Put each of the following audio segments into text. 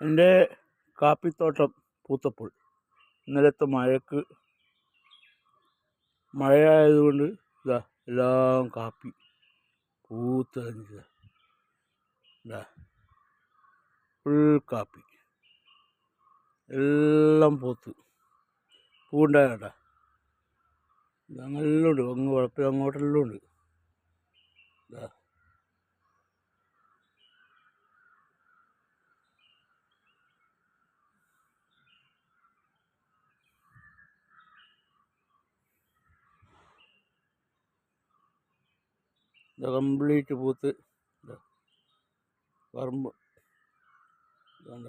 എന്റെ കാപ്പിത്തോട്ടം പൂത്തപ്പോൾ. ഇന്നലത്തെ മഴക്ക് മഴയായതുകൊണ്ട് ഇതാ എല്ലാം കാപ്പി പൂത്തണിഞ്ഞതാ ഇതാ ഫുൾ കാപ്പി. എല്ലാം പൂത്ത്. പൂണ്ടാകണ്ട ഇതങ്ങെല്ലാം ഉണ്ട് അങ്ങ് കുഴപ്പമില്ല അങ്ങോട്ടെല്ലാം ഉണ്ട്. ഇതാ കംപ്ലീറ്റ് പൂത്ത്. പറമ്പ് ഇതാണ്ട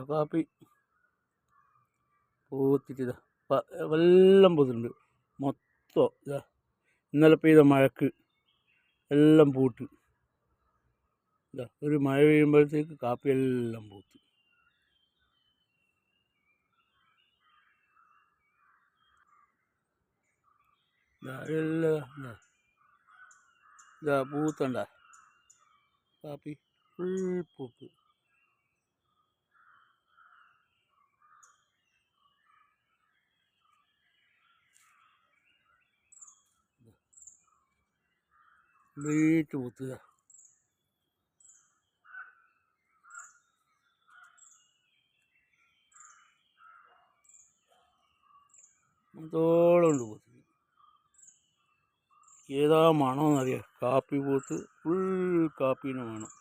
കാപ്പി. പൂത്തിട്ട് ഇതാ പ- എല്ലാം പൂത്തിട്ടുണ്ട്. മൊത്തം ഇതാ. ഇന്നലെ പെയ്ത മഴക്ക് എല്ലാം പൂട്ട് ഇതാ ഒരു മഴ പെയ്യുമ്പോഴത്തേക്ക് കാപ്പി എല്ലാം പൂത്ത്. എല്ലാം ഇതാ. പൂത്തണ്ട. കാപ്പി ഫുൾ പൂക്ക് കംപ്ലീറ്റ് പൂത്തുക അതോളം ഉണ്ട് പൂത്ത് ഏതാ മണമെന്നറിയാം കാപ്പി പൂത്ത് ഫുൾ കാപ്പീനെ വേണം